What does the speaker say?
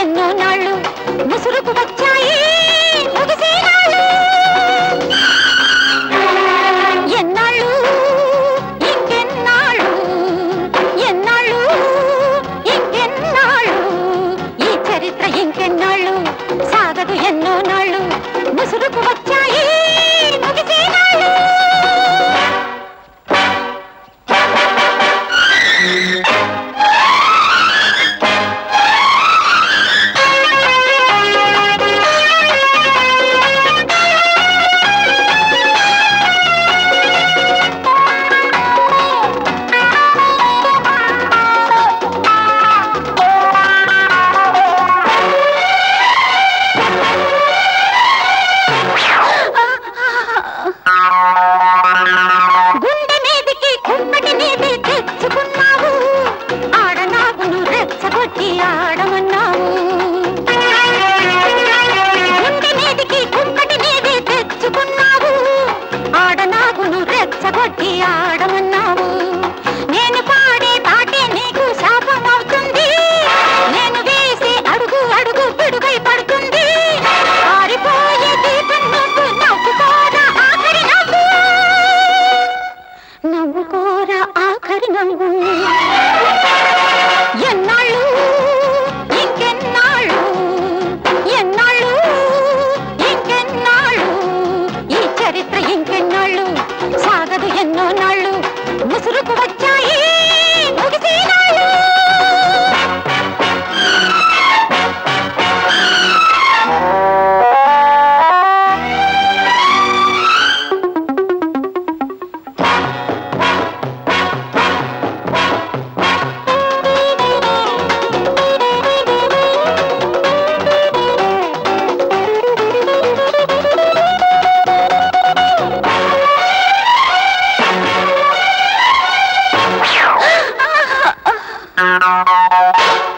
ఎన్నో నాళ్ళు ముసురుకు వచ్చాయి. ఎన్నాళ్ళు? ఇంకెన్నాళ్ళు? ఎన్నాళ్ళు? ఇంకెన్నాళ్ళు? ఈ చరిత్ర ఇంకెన్నాళ్ళు? సాగదు ఎన్నో నాళ్ళు. ముసురుకు వచ్చాయి. రెచ్చగొట్టి ఆడమ Thank you.